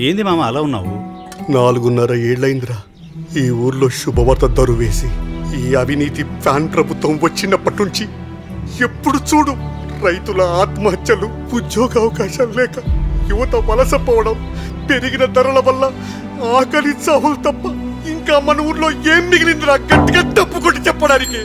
ఏంది మామ అలా ఉన్నావు? నాలుగున్నర ఏళ్ళైందిరా ఈ ఊర్లో శుభవార్త దరువేసి ఈ అవినీతి ఫ్యాన్ ప్రభుత్వం వచ్చినప్పటి నుంచి ఎప్పుడు చూడు రైతుల ఆత్మహత్యలు ఉద్యోగ అవకాశాలు లేక యువత వలసపోవడం పెరిగిన ధరల వల్ల ఆకలి చావులు తప్ప ఇంకా మన ఊర్లో ఏం మిగిలిందిరా? గట్టిగా తప్పు కొట్టి చెప్పడానికి.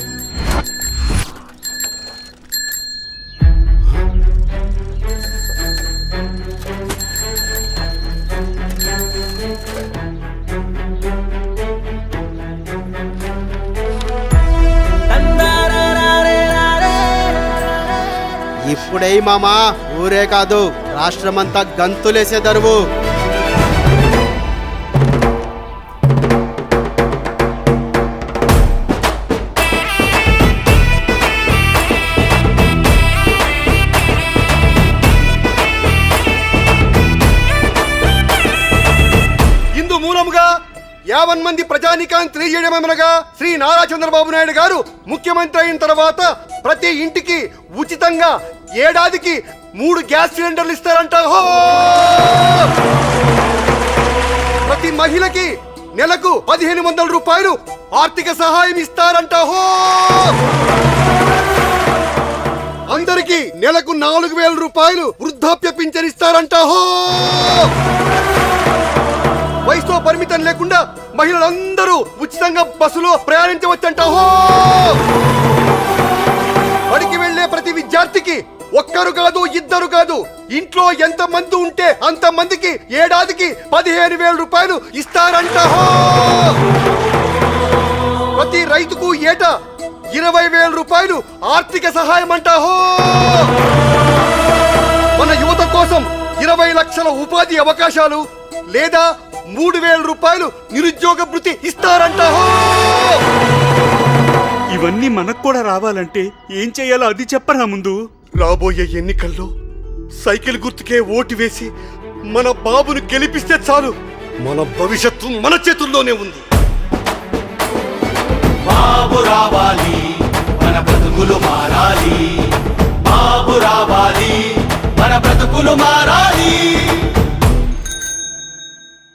ఇప్పుడే మామా ఊరే కాదు రాష్ట్రమంతా గంతులేసే దరువు. ఇందు యావన్ మంది ప్రజానికాన్ని తెలియజేయడమేమనగా శ్రీ నారా చంద్రబాబు నాయుడు గారు ముఖ్యమంత్రి అయిన తర్వాత ప్రతి ఇంటికి ఉచితంగా ఏడాదికి మూడు గ్యాస్ సిలిండర్లు ఇస్తారంట. ప్రతి మహిళకి నెలకు పదిహేను వందల రూపాయలు ఆర్థిక సహాయం ఇస్తారంట. హో! అందరికి నెలకు నాలుగు వేల రూపాయలు వృద్ధాప్య పింఛన్ ఇస్తారంట. హో! వయసుతో పరిమితం లేకుండా మహిళలందరూ ఉచితంగా బస్సులో ప్రయాణించవచ్చంట. హో! బడికి వెళ్ళే ప్రతి విద్యార్థికి ఒక్కరు కాదు ఇద్దరు కాదు. ఇంట్లో ఎంత మంది ఉంటే అంత మందికి ఏడాదికి పదిహేను వేల రూపాయలు ఇస్తారంట. ప్రతి రైతుకు ఏటా ఇరవై వేల రూపాయలు ఆర్థిక సహాయం అంటహో మన యువత కోసం ఇరవై లక్షల ఉపాధి అవకాశాలు లేదా మూడు వేల రూపాయలు నిరుద్యోగ భృతి ఇస్తారంటహో ఇవన్నీ మనకు కూడా రావాలంటే ఏం చెయ్యాలో అది చెప్పరా ముందు. రాబోయే ఎన్నికల్లో సైకిల్ గుర్తుకే ఓటు వేసి మన బాబును గెలిపిస్తే చాలు. మన భవిష్యత్తు మన చేతుల్లోనే ఉంది. బాబు రావాలి మన బ్రతుకులు మారాలి. బాబు రావాలి మన బ్రతుకులు మారాలి.